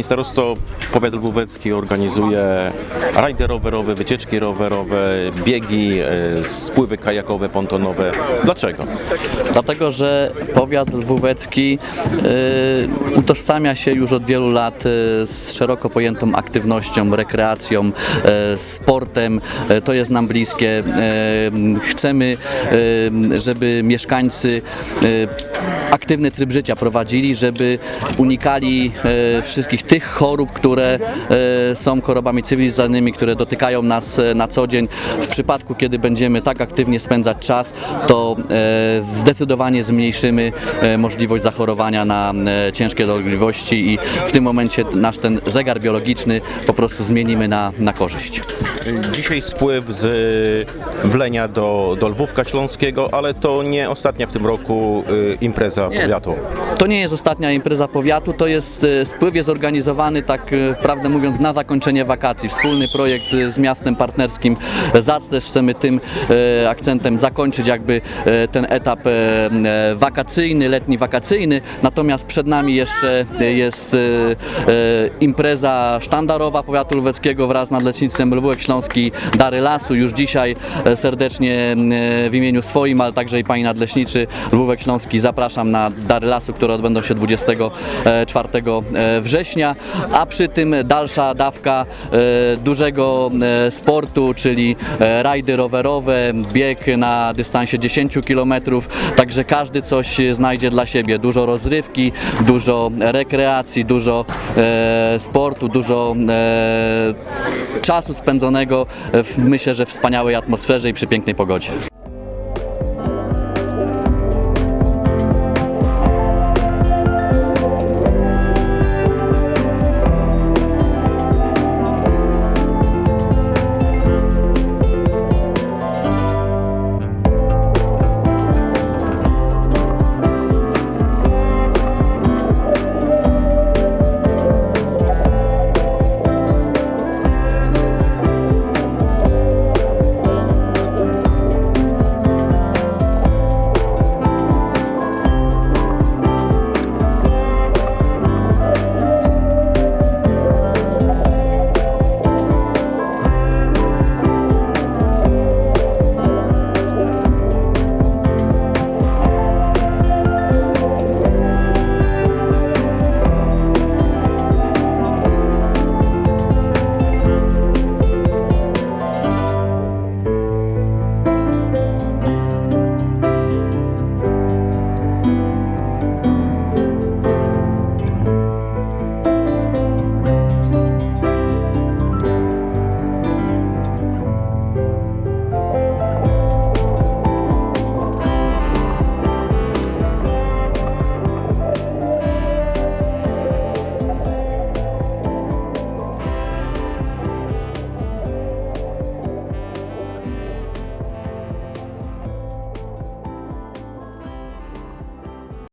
Pani starosto, powiat lwówecki organizuje rajdy rowerowe, wycieczki rowerowe, biegi, e, spływy kajakowe, pontonowe. Dlaczego? Dlatego, że powiat lwówecki y, utożsamia się już od wielu lat y, z szeroko pojętą aktywnością, rekreacją, sportem. To jest nam bliskie. Chcemy, żeby mieszkańcy aktywny tryb życia prowadzili, żeby unikali e, wszystkich tych chorób, które e, są chorobami cywilizacyjnymi, które dotykają nas e, na co dzień. W przypadku, kiedy będziemy tak aktywnie spędzać czas, to e, zdecydowanie zmniejszymy możliwość zachorowania na ciężkie dolegliwości i w tym momencie nasz ten zegar biologiczny po prostu zmienimy na, na korzyść. Dzisiaj spływ z Wlenia do, do Lwówka Śląskiego, ale to nie ostatnia w tym roku y, impreza powiatu. To nie jest ostatnia impreza powiatu, to jest e, spływ jest organizowany tak e, prawdę mówiąc na zakończenie wakacji. Wspólny projekt e, z miastem partnerskim ZAC też chcemy tym e, akcentem zakończyć jakby ten etap wakacyjny, letni wakacyjny. Natomiast przed nami jeszcze jest impreza sztandarowa powiatu lweckiego wraz z nadlecznictwem Lwówek Śląski Dary Lasu. Już dzisiaj serdecznie w imieniu swoim, ale także i pani nadleśniczy Lwówek Śląski zapraszam na Dary Lasu, które odbędą się 24 e, a przy tym dalsza dawka e, dużego e, sportu, czyli e, rajdy rowerowe, bieg na dystansie 10 km, także każdy coś znajdzie dla siebie. Dużo rozrywki, dużo rekreacji, dużo sportu, dużo czasu spędzonego w, myślę, że wspaniałej atmosferze i przy pięknej pogodzie.